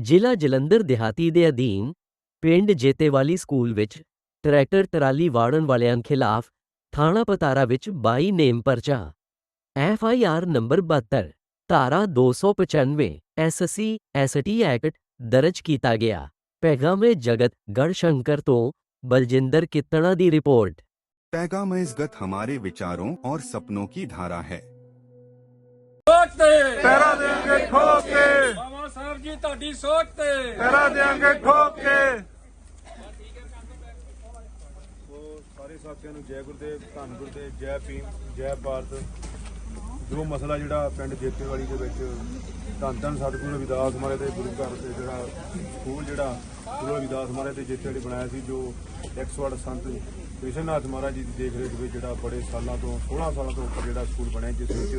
ਜ਼ਿਲ੍ਹਾ ਜਲੰਧਰ ਦਿਹਾਤੀ ਦੇ ਅਧੀਨ ਪਿੰਡ ਜੇਤੇਵਾਲੀ ਸਕੂਲ ਵਿੱਚ ਟਰੈਕਟਰ ਟਰਾਲੀ ਵਾੜਨ ਵਾਲਿਆਂ ਖਿਲਾਫ ਥਾਣਾ ਪਤਾਰਾ ਵਿੱਚ 22 ਨੇਮ ਪਰਚਾ। ਐਫ ਆਈ ਆਰ ਨੰਬਰ 72 ਧਾਰਾ 295 ਐਸਸੀ ਐਸਟੀ ਐਕਟ ਦਰਜ ਕੀਤਾ ਗਿਆ। ਪੈਗਾਮੇ ਜਗਤ ਗੜਸ਼ੰਕਰ ਤੋਂ ਬਲਜਿੰਦਰ ਕਿਤਣਾ ਦੀ ਰਿਪੋਰਟ। पैगाम इस गत हमारे विचारों और सपनों की धारा है ਜੀ ਤੁਹਾਡੀ ਸੋਚ ਤੇ। ਪੈਰਾ ਦੇਾਂਗੇ ਠੋਕ ਕੇ। ਸਾਰੇ ਸਾਥੀਆਂ ਨੂੰ ਜੈ ਗੁਰਦੇਵ ਧੰਨ ਗੁਰਦੇਵ ਜੈ ਭੀਮ ਜੈ ਭਾਰਤ। ਜੋ ਮਸਲਾ ਜਿਹੜਾ ਪਿੰਡ ਜੇਤੇਵਾਲੀ ਦੇ ਵਿੱਚ ਧੰਨ ਧੰਨ ਸਤਿਗੁਰੂ ਰਵਿਦਾਸ ਮਹਾਰਾਜ ਦੇ ਗੁਰੂ ਘਰ ਤੇ ਜਿਹੜਾ ਸਕੂਲ ਜਿਹੜਾ ਗੁਰੂ ਰਵਿਦਾਸ ਮਹਾਰਾਜ ਦੇ ਜੇਤੇਵਾਲੀ ਬਣਾਇਆ ਸੀ ਜੋ 108 ਸੰਤ ਕ੍ਰਿਸ਼ਨਨਾਥ ਮਹਾਰਾਜ ਜੀ ਦੀ ਦੇਖ ਰੇਖ ਵਿੱਚ ਜਿਹੜਾ ਬੜੇ ਸਾਲਾਂ ਤੋਂ 16 ਸਾਲਾਂ ਤੋਂ ਉੱਪਰ ਜਿਹੜਾ ਸਕੂਲ ਬਣਿਆ ਜਿਸ ਵਿੱਚ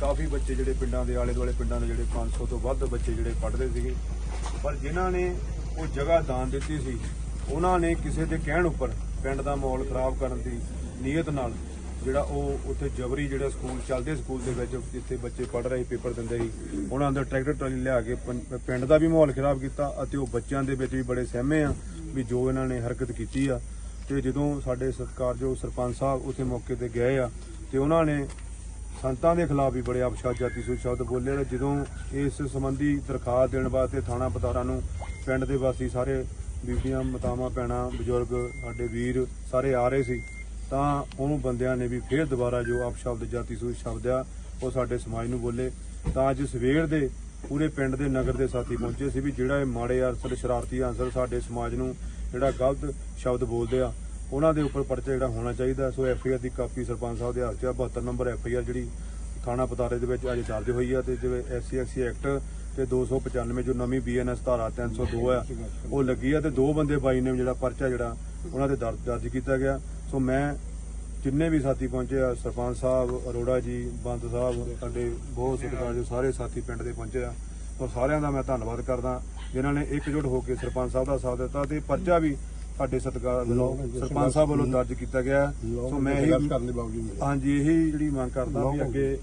ਕਾਫੀ ਬੱਚੇ ਜਿਹੜੇ ਪਿੰਡਾਂ ਦੇ ਆਲੇ ਦੁਆਲੇ ਪਿੰਡਾਂ ਦੇ ਜਿਹੜੇ 500 ਤੋਂ ਵੱਧ ਬੱਚੇ ਜਿਹੜੇ ਪੜ੍ਹਦੇ ਸੀਗੇ। ਪਰ ਜਿਨ੍ਹਾਂ ਨੇ ਉਹ ਜਗ੍ਹਾ ਦਾਨ ਦਿੱਤੀ ਸੀ, ਉਹਨਾਂ ਨੇ ਕਿਸੇ ਦੇ ਕਹਿਣ ਉੱਪਰ ਪਿੰਡ ਦਾ ਮਾਹੌਲ ਖਰਾਬ ਕਰਨ ਦੀ ਨੀਅਤ ਨਾਲ ਜਿਹੜਾ ਉਹ ਉੱਥੇ ਜਬਰੀ ਜਿਹੜਾ ਸਕੂਲ ਚੱਲਦੇ ਸਕੂਲ ਦੇ ਵਿੱਚ ਜਿੱਥੇ ਬੱਚੇ ਪੜ੍ਹ ਰਹੇ, ਪੇਪਰ ਦਿੰਦੇ ਸੀ, ਉਹਨਾਂ ਅੰਦਰ ਟਰੈਕਟਰ ਟਰਾਲੀ ਲਿਆ ਕੇ ਪੰ- ਪਿੰਡ ਦਾ ਵੀ ਮਾਹੌਲ ਖਰਾਬ ਕੀਤਾ ਅਤੇ ਉਹ ਬੱਚਿਆਂ ਦੇ ਵਿੱਚ ਵੀ ਬੜੇ ਸਹਿਮੇ ਆ ਵੀ ਜੋ ਇਹਨਾਂ ਨੇ ਹਰਕਤ ਕੀਤੀ ਆ। ਤੇ ਜਦੋਂ ਸਾਡੇ ਸਤਿਕਾਰਯੋਗ ਸਰਪੰਚ ਸਾਹਿਬ ਉੱਥੇ ਮੌਕੇ ਤੇ ਗਏ ਆ, ਤੇ ਉਹਨਾਂ ਨੇ ਸੰਤਾਂ ਦੇ ਖਿਲਾਫ ਵੀ ਬੜੇ ਅਪਸ਼ਬਦ ਜਾਤੀ ਸੂਚਕ ਸ਼ਬਦ ਬੋਲੇ ਤੇ ਜਦੋਂ ਇਸ ਸੰਬੰਧੀ ਦਰਖਾਸਤ ਦੇਣ ਵਾਸਤੇ ਥਾਣਾ ਪਤਾਰਾ ਨੂੰ ਪਿੰਡ ਦੇ ਵਾਸੀ ਸਾਰੇ ਬੀਬੀਆਂ, ਮਾਤਾਵਾਂ, ਭੈਣਾਂ, ਬਜ਼ੁਰਗ, ਸਾਡੇ ਵੀਰ ਸਾਰੇ ਆ ਰਹੇ ਸੀ, ਤਾਂ ਉਹਨੂੰ ਬੰਦਿਆਂ ਨੇ ਵੀ ਫੇਰ ਦੁਬਾਰਾ ਜੋ ਅਪਸ਼ਬਦ ਜਾਤੀ ਸੂਚਕ ਸ਼ਬਦ ਆ, ਉਹ ਸਾਡੇ ਸਮਾਜ ਨੂੰ ਬੋਲੇ। ਤਾਂ ਅੱਜ ਸਵੇਰ ਦੇ ਪੂਰੇ ਪਿੰਡ ਦੇ ਨਗਰ ਦੇ ਸਾਥੀ ਪਹੁੰਚੇ ਸੀ ਵੀ ਜਿਹੜਾ ਇਹ ਮਾੜੇ ਅਨਸਰ ਸ਼ਰਾਰਤੀ ਅਨਸਰ ਸਾਡੇ ਸਮਾਜ ਨੂੰ ਜਿਹੜਾ ਗਲਤ ਸ਼ਬਦ ਬੋਲਦੇ ਆ ਉਹਨਾਂ ਦੇ ਉੱਪਰ ਪਰਚਾ ਜਿਹੜਾ ਹੋਣਾ ਚਾਹੀਦਾ ਸੋ ਐਫ ਆਈ ਆਰ ਦੀ ਕਾਪੀ ਸਰਪੰਚ ਸਾਹਿਬ ਦੇ ਹੱਥ 'ਚ ਆ। 72 ਨੰਬਰ ਐਫ ਆਈ ਆਰ ਜਿਹੜੀ ਥਾਣਾ ਪਤਾਰੇ ਦੇ ਵਿੱਚ ਅੱਜ ਦਰਜ ਹੋਈ ਆ ਤੇ ਜਿਵੇਂ ਐਸ ਸੀ ਐਕਟ ਤੇ 295 ਜੋ ਨਵੀਂ ਬੀਐਨਐਸ ਧਾਰਾ 302 ਆ, ਉਹ ਲੱਗੀ ਆ ਤੇ ਦੋ ਬੰਦੇ ਬਾਈ ਨੇ ਜਿਹੜਾ ਪਰਚਾ ਜਿਹੜਾ ਉਹਨਾਂ ਤੇ ਦਰਜ ਦਰਜ ਕੀਤਾ ਗਿਆ। ਸੋ ਮੈਂ ਜਿੰਨੇ ਵੀ ਸਾਥੀ ਪਹੁੰਚੇ ਆ, ਸਰਪੰਚ ਸਾਹਿਬ, ਅਰੋੜਾ ਜੀ ਬੰਦ ਸਾਹਿਬ, ਸਾਡੇ ਬਹੁਤ ਸਤਿਕਾਰਯੋਗ ਸਾਰੇ ਸਾਥੀ ਪਿੰਡ ਦੇ ਪਹੁੰਚੇ ਆ। ਸੋ ਸਾਰਿਆਂ ਦਾ ਮੈਂ ਧੰਨਵਾਦ ਕਰਦਾ। ਜਿਨ੍ਹਾਂ ਨੇ ਇਕਜੁੱਟ ਹੋ ਕੇ ਸਰਪੰਚ ਸਾਹਿਬ ਦਾ ਸਾਥ ਦਿੱਤਾ ਤੇ ਪਰਚਾ ਵੀ ਸਾਡੇ ਸਤਿਕਾਰ ਵੱਲੋਂ ਸਰਪੰਚ ਸਾਹਿਬ ਵੱਲੋਂ ਦਰਜ ਕੀਤਾ ਗਿਆ। ਸੋ ਮੈਂ ਇਹ ਕਰਨ ਦੇ ਬਾਵਜੂਦ ਹਾਂਜੀ ਇਹੀ ਜਿਹੜੀ ਮੰਗ ਕਰਦਾ ਵੀ ਅੱਗੇ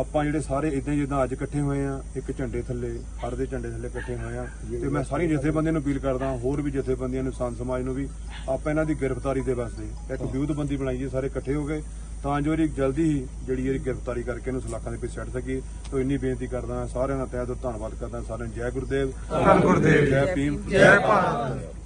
ਆਪਾਂ ਜਿਹੜੇ ਸਾਰੇ ਇਦਾਂ ਜਿੱਦਾਂ ਅੱਜ ਇਕੱਠੇ ਹੋਏ ਆ ਇੱਕ ਝੰਡੇ ਥੱਲੇ ਹਰ ਦੇ ਝੰਡੇ ਥੱਲੇ ਇਕੱਠੇ ਹੋਏ ਆ। ਤੇ ਮੈਂ ਸਾਰੀ ਜਥੇਬੰਦੀਆਂ ਨੂੰ ਅਪੀਲ ਕਰਦਾ ਹੋਰ ਵੀ ਜਥੇਬੰਦੀਆਂ ਨੂੰ ਸੰਤ ਸਮਾਜ ਨੂੰ ਵੀ ਆਪਾਂ ਇਹਨਾਂ ਦੀ ਗ੍ਰਿਫਤਾਰੀ ਦੇ ਵਾਸਤੇ ਇੱਕ ਵਿਊਧਬੰਦੀ ਬਣਾਈਏ ਸਾਰੇ ਇਕੱਠੇ ਹੋ ਗਏ। ਤਾਂ ਜੋ ਇਹਦੀ ਜਲਦੀ ਹੀ ਜਿਹੜੀ ਇਹਦੀ ਗ੍ਰਿਫਤਾਰੀ ਕਰਕੇ ਇਹਨੂੰ ਸਲਾਖਾਂ ਦੇ ਪਿੱਛੇ ਛੱਡ ਸਕੀਏ। ਤੋਂ ਇੰਨੀ ਬੇਨਤੀ ਕਰਦਾ ਸਾਰਿਆਂ ਦਾ ਤਹਿ ਦਿਲੋਂ ਧੰਨਵਾਦ ਕਰਦਾ ਸਾਰਿਆਂ ਨੂੰ ਜੈ ਗੁਰਦੇਵ। ਧੰਨ ਗੁਰਦੇਵ ਜੈ ਭੀਮ। ਜੈ ਭਾਰਤ।